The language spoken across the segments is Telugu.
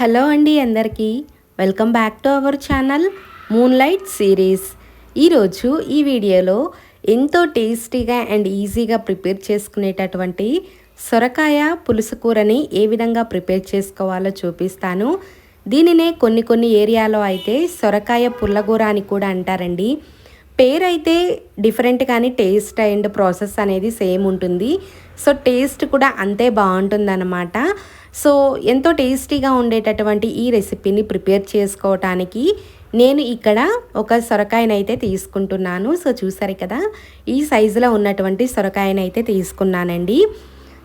హలో అండి అందరికీ. Welcome back to our channel moon light series ఈరోజు ఈ వీడియోలో ఎంతో టేస్టీగా అండ్ ఈజీగా ప్రిపేర్ చేసుకునేటటువంటి సొరకాయ పులుసు కూరని ఏ విధంగా ప్రిపేర్ చేసుకోవాలో చూపిస్తాను. దీనినే కొన్ని కొన్ని ఏరియాలో అయితే సొరకాయ పుల్లగూర అని కూడా అంటారండి. పేరు అయితే డిఫరెంట్ కానీ టేస్ట్ అండ్ ప్రాసెస్ అనేది సేమ్ ఉంటుంది. సో టేస్ట్ కూడా అంతే బాగుంటుందన్నమాట. సో ఎంతో టేస్టీగా ఉండేటటువంటి ఈ రెసిపీని ప్రిపేర్ చేసుకోవటానికి నేను ఇక్కడ ఒక సొరకాయనైతే తీసుకుంటున్నాను. సో చూసారు కదా ఈ సైజులో ఉన్నటువంటి సొరకాయనైతే తీసుకున్నానండి.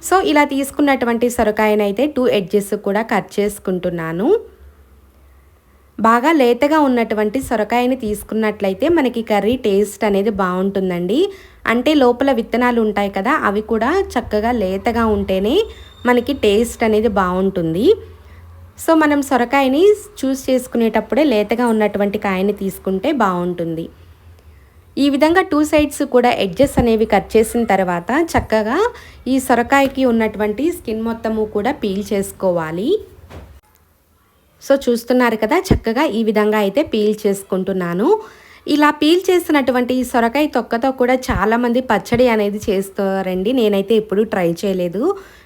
సో ఇలా తీసుకున్నటువంటి సొరకాయనైతే టూ ఎడ్జెస్ కూడా కట్ చేసుకుంటున్నాను. బాగా లేతగా ఉన్నటువంటి సొరకాయని తీసుకున్నట్లయితే మనకి కర్రీ టేస్ట్ అనేది బాగుంటుందండి. అంటే లోపల విత్తనాలు ఉంటాయి కదా అవి కూడా చక్కగా లేతగా ఉంటేనే మనకి టేస్ట్ అనేది బాగుంటుంది. సో మనం సొరకాయని చూస్ చేసుకునేటప్పుడే లేతగా ఉన్నటువంటి కాయని తీసుకుంటే బాగుంటుంది. ఈ విధంగా టూ సైడ్స్ కూడా ఎడ్జెస్ అనేవి కట్ చేసిన తర్వాత చక్కగా ఈ సొరకాయకి ఉన్నటువంటి స్కిన్ మొత్తము కూడా పీల్ చేసుకోవాలి. సో చూస్తున్నారు కదా చక్కగా ఈ విధంగా అయితే పీల్ చేసుకుంటున్నాను. ఇలా పీల్ చేసినటువంటి సొరకాయ తొక్కతో కూడా చాలామంది పచ్చడి అనేది చేస్తారండి. నేనైతే ఎప్పుడు ట్రై చేయలేదు.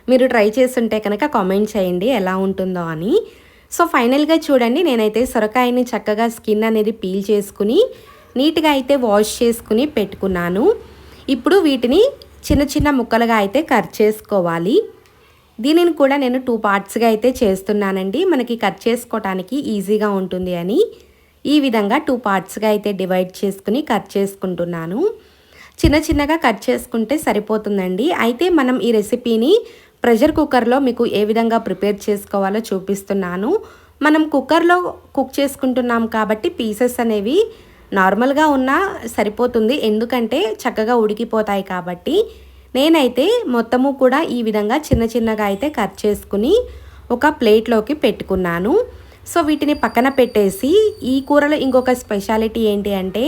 మీరు ట్రై చేస్తుంటే కనుక కామెంట్ చేయండి ఎలా ఉంటుందో అని. సో ఫైనల్గా చూడండి. నేనైతే సొరకాయని చక్కగా స్కిన్ అనేది పీల్ చేసుకుని నీట్గా అయితే వాష్ చేసుకుని పెట్టుకున్నాను. ఇప్పుడు వీటిని చిన్న చిన్న ముక్కలుగా అయితే కట్ చేసుకోవాలి. దీనిని కూడా నేను టూ పార్ట్స్గా అయితే చేస్తున్నానండి. మనకి కట్ చేసుకోవటానికి ఈజీగా ఉంటుంది అని. ఈ విధంగా టూ పార్ట్స్గా అయితే డివైడ్ చేసుకుని కట్ చేసుకుంటున్నాను. చిన్న చిన్నగా కట్ చేసుకుంటే సరిపోతుందండి. అయితే మనం ఈ రెసిపీని ప్రెషర్ కుక్కర్లో మీకు ఏ విధంగా ప్రిపేర్ చేసుకోవాలో చూపిస్తున్నాను. మనం కుక్కర్లో కుక్ చేసుకుంటున్నాం కాబట్టి పీసెస్ అనేవి నార్మల్గా ఉన్నా సరిపోతుంది. ఎందుకంటే చక్కగా ఉడికిపోతాయి కాబట్టి. నేనైతే మొత్తము కూడా ఈ విధంగా చిన్న చిన్నగా అయితే కట్ చేసుకుని ఒక ప్లేట్లోకి పెట్టుకున్నాను. సో వీటిని పక్కన పెట్టేసి ఈ కూరలో ఇంకొక స్పెషాలిటీ ఏంటి అంటే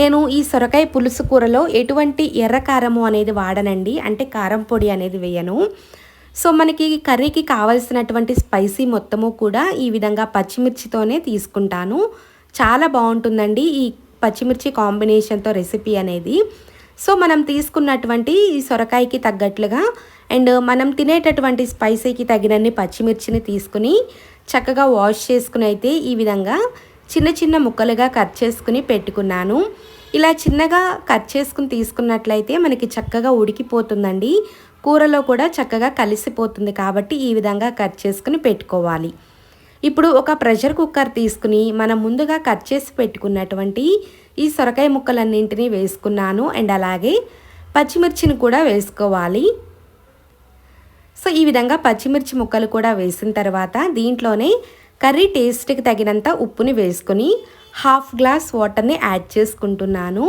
నేను ఈ సొరకాయ పులుసు కూరలో ఎటువంటి ఎర్ర కారము అనేది వాడనండి. అంటే కారం పొడి అనేది వేయను. సో మనకి కర్రీకి కావలసినటువంటి స్పైసీ మొత్తము కూడా ఈ విధంగా పచ్చిమిర్చితోనే తీసుకుంటాను. చాలా బాగుంటుందండి ఈ పచ్చిమిర్చి కాంబినేషన్తో రెసిపీ అనేది. సో మనం తీసుకున్నటువంటి ఈ సొరకాయకి తగ్గట్లుగా అండ్ మనం తినేటటువంటి స్పైసీకి తగినన్ని పచ్చిమిర్చిని తీసుకుని చక్కగా వాష్ చేసుకుని అయితే ఈ విధంగా చిన్న చిన్న ముక్కలుగా కట్ చేసుకుని పెట్టుకున్నాను. ఇలా చిన్నగా కట్ చేసుకుని తీసుకున్నట్లయితే మనకి చక్కగా ఉడికిపోతుందండి. కూరలో కూడా చక్కగా కలిసిపోతుంది కాబట్టి ఈ విధంగా కట్ చేసుకుని పెట్టుకోవాలి. ఇప్పుడు ఒక ప్రెషర్ కుక్కర్ తీసుకుని మనం ముందుగా కట్ చేసి పెట్టుకున్నటువంటి ఈ సొరకాయ ముక్కలన్నింటినీ వేసుకున్నాను. అండ్ అలాగే పచ్చిమిర్చిని కూడా వేసుకోవాలి. సో ఈ విధంగా పచ్చిమిర్చి ముక్కలు కూడా వేసిన తర్వాత దీంట్లోనే కర్రీ టేస్ట్కి తగినంత ఉప్పుని వేసుకొని హాఫ్ గ్లాస్ వాటర్ని యాడ్ చేసుకుంటున్నాను.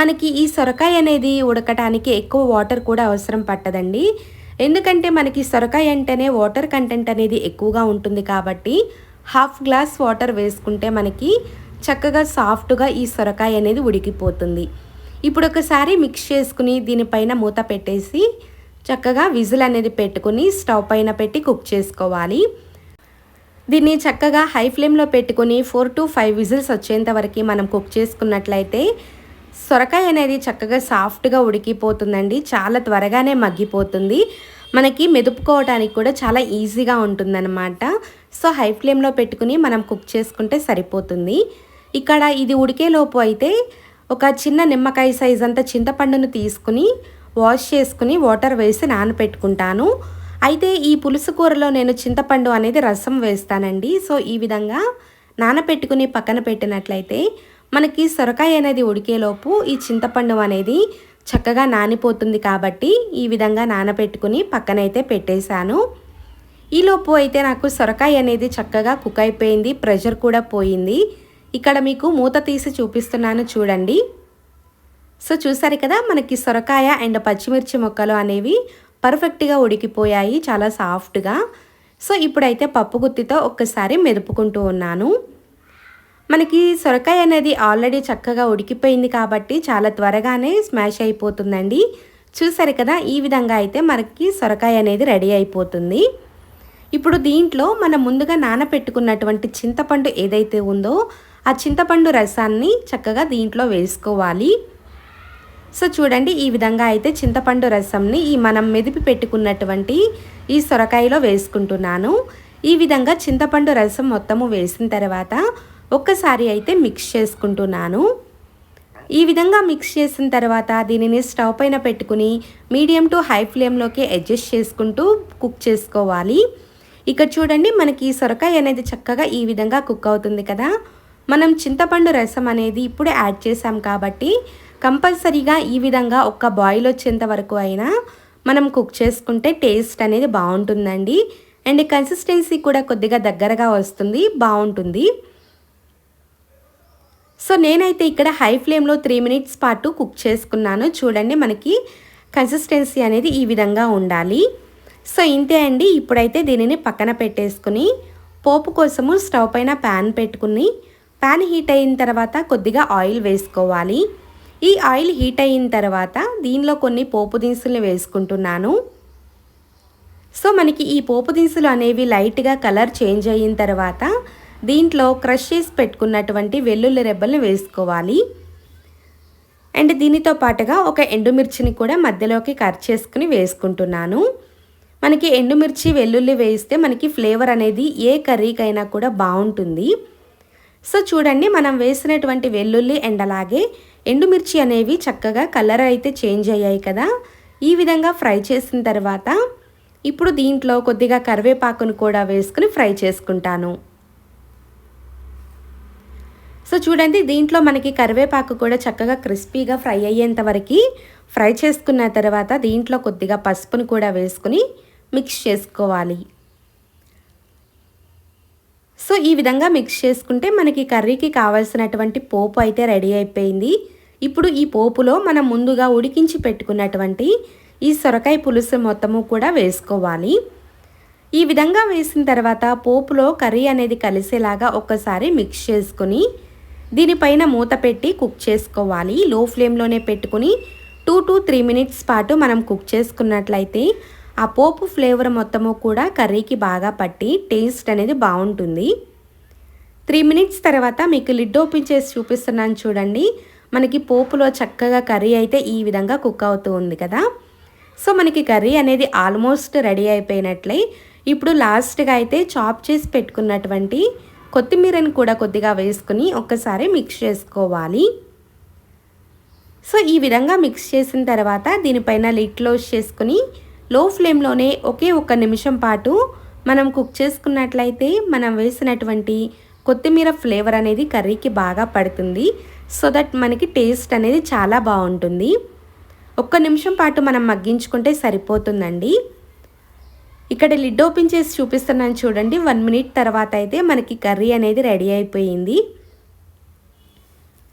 మనకి ఈ సొరకాయ అనేది ఉడకటానికి ఎక్కువ వాటర్ కూడా అవసరం పట్టదండి. ఎందుకంటే మనకి సొరకాయ అంటేనే వాటర్ కంటెంట్ అనేది ఎక్కువగా ఉంటుంది కాబట్టి హాఫ్ గ్లాస్ వాటర్ వేసుకుంటే మనకి చక్కగా సాఫ్ట్గా ఈ సొరకాయ అనేది ఉడికిపోతుంది. ఇప్పుడు ఒకసారి మిక్స్ చేసుకుని దీనిపైన మూత పెట్టేసి చక్కగా విజిల్ అనేది పెట్టుకుని స్టవ్ పైన పెట్టి కుక్ చేసుకోవాలి. దీన్ని చక్కగా హై ఫ్లేమ్లో పెట్టుకుని ఫోర్ టు ఫైవ్ విజిల్స్ వచ్చేంత వరకు మనం కుక్ చేసుకున్నట్లయితే సొరకాయ అనేది చక్కగా సాఫ్ట్గా ఉడికిపోతుందండి. చాలా త్వరగానే మగ్గిపోతుంది. మనకి మెదుపుకోవడానికి కూడా చాలా ఈజీగా ఉంటుందన్నమాట. సో హై ఫ్లేమ్లో పెట్టుకుని మనం కుక్ చేసుకుంటే సరిపోతుంది. ఇక్కడ ఇది ఉడికేలోపు అయితే ఒక చిన్న నిమ్మకాయ సైజ్ అంత చింతపండును తీసుకుని వాష్ చేసుకుని వాటర్ వేసి నానపెట్టుకుంటాను. అయితే ఈ పులుసు కూరలో నేను చింతపండు అనేది రసం వేస్తానండి. సో ఈ విధంగా నానపెట్టుకుని పక్కన పెట్టినట్లయితే మనకి సొరకాయ అనేది ఉడికేలోపు ఈ చింతపండు అనేది చక్కగా నానిపోతుంది కాబట్టి ఈ విధంగా నానబెట్టుకుని పక్కనైతే పెట్టేశాను. ఈలోపు అయితే నాకు సొరకాయ అనేది చక్కగా కుక్ అయిపోయింది ప్రెషర్ కూడా పోయింది. ఇక్కడ మీకు మూత తీసి చూపిస్తున్నాను చూడండి. సో చూసారు కదా మనకి సొరకాయ అండ్ పచ్చిమిర్చి మొక్కలు అనేవి పర్ఫెక్ట్గా ఉడికిపోయాయి చాలా సాఫ్ట్గా. సో ఇప్పుడైతే పప్పు గుత్తితో ఒక్కసారి మెదుపుకుంటూ ఉన్నాను. మనకి సొరకాయ అనేది ఆల్రెడీ చక్కగా ఉడికిపోయింది కాబట్టి చాలా త్వరగానే స్మాష్ అయిపోతుందండి. చూసారు కదా ఈ విధంగా అయితే మనకి సొరకాయ అనేది రెడీ అయిపోతుంది. ఇప్పుడు దీంట్లో మనం ముందుగా నానపెట్టుకున్నటువంటి చింతపండు ఏదైతే ఉందో ఆ చింతపండు రసాన్ని చక్కగా దీంట్లో వేసుకోవాలి. సో చూడండి ఈ విధంగా అయితే చింతపండు రసంని ఈ మనం మెదిపి పెట్టుకున్నటువంటి ఈ సొరకాయలో వేసుకుంటున్నాను. ఈ విధంగా చింతపండు రసం మొత్తము వేసిన తర్వాత ఒక్కసారి అయితే మిక్స్ చేసుకుంటున్నాను. ఈ విధంగా మిక్స్ చేసిన తర్వాత దీనిని స్టవ్ పైన పెట్టుకుని మీడియం టు హై ఫ్లేమ్లోకి అడ్జస్ట్ చేసుకుంటూ కుక్ చేసుకోవాలి. ఇక్కడ చూడండి మనకి ఈ సొరకాయ అనేది చక్కగా ఈ విధంగా కుక్ అవుతుంది కదా. మనం చింతపండు రసం అనేది ఇప్పుడే యాడ్ చేసాం కాబట్టి కంపల్సరీగా ఈ విధంగా ఒక్క బాయిల్ వచ్చేంత వరకు అయినా మనం కుక్ చేసుకుంటే టేస్ట్ అనేది బాగుంటుందండి. అండ్ కన్సిస్టెన్సీ కూడా కొద్దిగా దగ్గరగా వస్తుంది బాగుంటుంది. సో నేనైతే ఇక్కడ హై ఫ్లేమ్లో త్రీ మినిట్స్ పాటు కుక్ చేసుకున్నాను. చూడండి మనకి కన్సిస్టెన్సీ అనేది ఈ విధంగా ఉండాలి. సో ఇంతే అండి. ఇప్పుడైతే దీనిని పక్కన పెట్టేసుకుని పోపు కోసము స్టవ్ పైన ప్యాన్ పెట్టుకుని ప్యాన్ హీట్ అయిన తర్వాత కొద్దిగా ఆయిల్ వేసుకోవాలి. ఈ ఆయిల్ హీట్ అయిన తర్వాత దీనిలో కొన్ని పోపు దినుసులు వేసుకుంటున్నాను. సో మనకి ఈ పోపు దినుసులు అనేవి లైట్గా కలర్ చేంజ్ అయిన తర్వాత దీంట్లో క్రష్ చేసి పెట్టుకున్నటువంటి వెల్లుల్లి రెబ్బల్ని వేసుకోవాలి. అండ్ దీనితో పాటుగా ఒక ఎండుమిర్చిని కూడా మధ్యలోకి కట్ చేసుకుని వేసుకుంటున్నాను. మనకి ఎండుమిర్చి వెల్లుల్లి వేస్తే మనకి ఫ్లేవర్ అనేది ఏ కర్రీకైనా కూడా బాగుంటుంది. సో చూడండి మనం వేసినటువంటి వెల్లుల్లి అండ్ అలాగే ఎండుమిర్చి అనేవి చక్కగా కలర్ అయితే చేంజ్ అయ్యాయి కదా. ఈ విధంగా ఫ్రై చేసిన తర్వాత ఇప్పుడు దీంట్లో కొద్దిగా కరివేపాకును కూడా వేసుకుని ఫ్రై చేసుకుంటాను. సో చూడండి దీంట్లో మనకి కరివేపాకు కూడా చక్కగా క్రిస్పీగా ఫ్రై అయ్యేంత వరకు ఫ్రై చేసుకున్న తర్వాత దీంట్లో కొద్దిగా పసుపును కూడా వేసుకుని మిక్స్ చేసుకోవాలి. సో ఈ విధంగా మిక్స్ చేసుకుంటే మనకి కర్రీకి కావాల్సినటువంటి పోపు అయితే రెడీ అయిపోయింది. ఇప్పుడు ఈ పోపులో మనం ముందుగా ఉడికించి పెట్టుకున్నటువంటి ఈ సొరకాయ పులుసు మొత్తము కూడా వేసుకోవాలి. ఈ విధంగా వేసిన తర్వాత పోపులో కర్రీ అనేది కలిసేలాగా ఒక్కసారి మిక్స్ చేసుకుని దీనిపైన మూత పెట్టి కుక్ చేసుకోవాలి. లో ఫ్లేమ్లోనే పెట్టుకుని టూ టు త్రీ మినిట్స్ పాటు మనం కుక్ చేసుకున్నట్లయితే ఆ పోపు ఫ్లేవర్ మొత్తము కూడా కర్రీకి బాగా పట్టి టేస్ట్ అనేది బాగుంటుంది. త్రీ మినిట్స్ తర్వాత మీకు లిడ్ ఓపెన్ చేసి చూపిస్తున్నాను చూడండి. మనకి పోపులో చక్కగా కర్రీ అయితే ఈ విధంగా కుక్ అవుతూ ఉంది కదా. సో మనకి కర్రీ అనేది ఆల్మోస్ట్ రెడీ అయిపోయినట్లే. ఇప్పుడు లాస్ట్గా అయితే చాప్ చేసి పెట్టుకున్నటువంటి కొత్తిమీరని కూడా కొద్దిగా వేసుకుని ఒక్కసారి మిక్స్ చేసుకోవాలి. సో ఈ విధంగా మిక్స్ చేసిన తర్వాత దీనిపైన లిడ్ క్లోజ్ చేసుకుని లో ఫ్లేమ్లోనే ఒకే ఒక్క నిమిషం పాటు మనం కుక్ చేసుకున్నట్లయితే మనం వేసినటువంటి కొత్తిమీర ఫ్లేవర్ అనేది కర్రీకి బాగా పడుతుంది. సో దట్ మనకి టేస్ట్ అనేది చాలా బాగుంటుంది. ఒక్క నిమిషం పాటు మనం మగ్గించుకుంటే సరిపోతుందండి. ఇక్కడ లిడ్ ఓపెన్ చేసి చూపిస్తున్నాను చూడండి. వన్ మినిట్ తర్వాత అయితే మనకి కర్రీ అనేది రెడీ అయిపోయింది.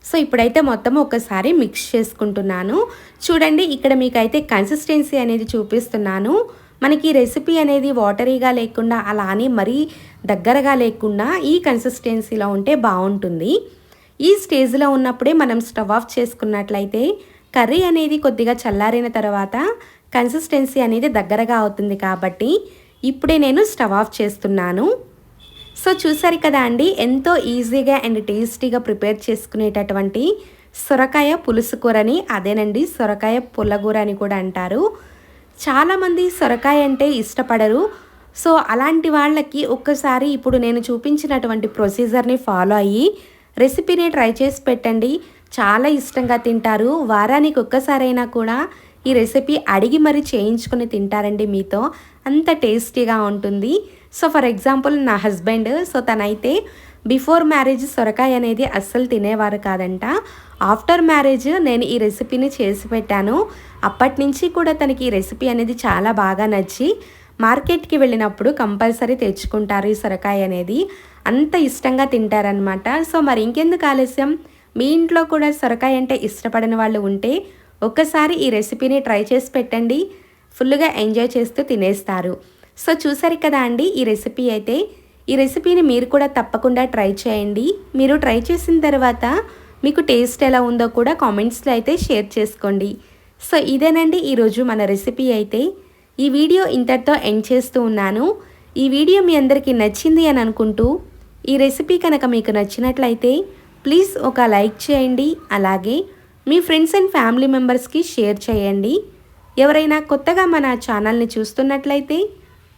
సో ఇప్పుడైతే మొత్తం ఒకసారి మిక్స్ చేసుకుంటున్నాను. చూడండి ఇక్కడ మీకైతే కన్సిస్టెన్సీ అనేది చూపిస్తున్నాను. మనకి రెసిపీ అనేది వాటరీగా లేకుండా అలానే మరీ దగ్గరగా లేకుండా ఈ కన్సిస్టెన్సీలో ఉంటే బాగుంటుంది. ఈ స్టేజ్లో ఉన్నప్పుడే మనం స్టవ్ ఆఫ్ చేసుకున్నట్లయితే కర్రీ అనేది కొద్దిగా చల్లారిన తర్వాత కన్సిస్టెన్సీ అనేది దగ్గరగా అవుతుంది కాబట్టి ఇప్పుడే నేను స్టవ్ ఆఫ్ చేస్తున్నాను. సో చూసారు కదా అండి ఎంతో ఈజీగా అండ్ టేస్టీగా ప్రిపేర్ చేసుకునేటటువంటి సొరకాయ పులుసు కూరని అదేనండి సొరకాయ పుల్లగూర అని కూడా అంటారు. చాలామంది సొరకాయ అంటే ఇష్టపడరు. సో అలాంటి వాళ్ళకి ఒక్కసారి ఇప్పుడు నేను చూపించినటువంటి ప్రొసీజర్ని ఫాలో అయ్యి రెసిపీని ట్రై చేసి పెట్టండి. చాలా ఇష్టంగా తింటారు. వారానికి ఒక్కసారైనా కూడా ఈ రెసిపీ అడిగి మరి చేయించుకొని తింటారండి మీతో. అంత టేస్టీగా ఉంటుంది. సో ఫర్ ఎగ్జాంపుల్ నా హస్బెండ్ సో తనైతే బిఫోర్ మ్యారేజ్ సొరకాయ అనేది అస్సలు తినేవారు కాదంట. ఆఫ్టర్ మ్యారేజ్ నేను ఈ రెసిపీని చేసి పెట్టాను. అప్పటి నుంచి కూడా తనకి ఈ రెసిపీ అనేది చాలా బాగా నచ్చి మార్కెట్కి వెళ్ళినప్పుడు కంపల్సరీ తెచ్చుకుంటారు ఈ సొరకాయ అనేది. అంత ఇష్టంగా తింటారనమాట సో మరి ఇంకెందుకు ఆలస్యం? మీ ఇంట్లో కూడా సొరకాయ అంటే ఇష్టపడని వాళ్ళు ఉంటే ఒక్కసారి ఈ రెసిపీని ట్రై చేసి పెట్టండి. ఫుల్గా ఎంజాయ్ చేస్తూ తినేస్తారు. సో చూసారు కదా అండి ఈ రెసిపీ అయితే. ఈ రెసిపీని మీరు కూడా తప్పకుండా ట్రై చేయండి. మీరు ట్రై చేసిన తర్వాత మీకు టేస్ట్ ఎలా ఉందో కూడా కామెంట్స్లో అయితే షేర్ చేసుకోండి. సో ఇదేనండి ఈరోజు మన రెసిపీ అయితే. ఈ వీడియో ఇంతటితో ఎండ్ చేస్తూ ఉన్నాను. ఈ వీడియో మీ అందరికీ నచ్చింది అని అనుకుంటూ ఈ రెసిపీ కనుక మీకు నచ్చినట్లయితే ప్లీజ్ ఒక లైక్ చేయండి. అలాగే మీ ఫ్రెండ్స్ అండ్ ఫ్యామిలీ మెంబర్స్కి షేర్ చేయండి. ఎవరైనా కొత్తగా మన ఛానల్ని చూస్తున్నట్లయితే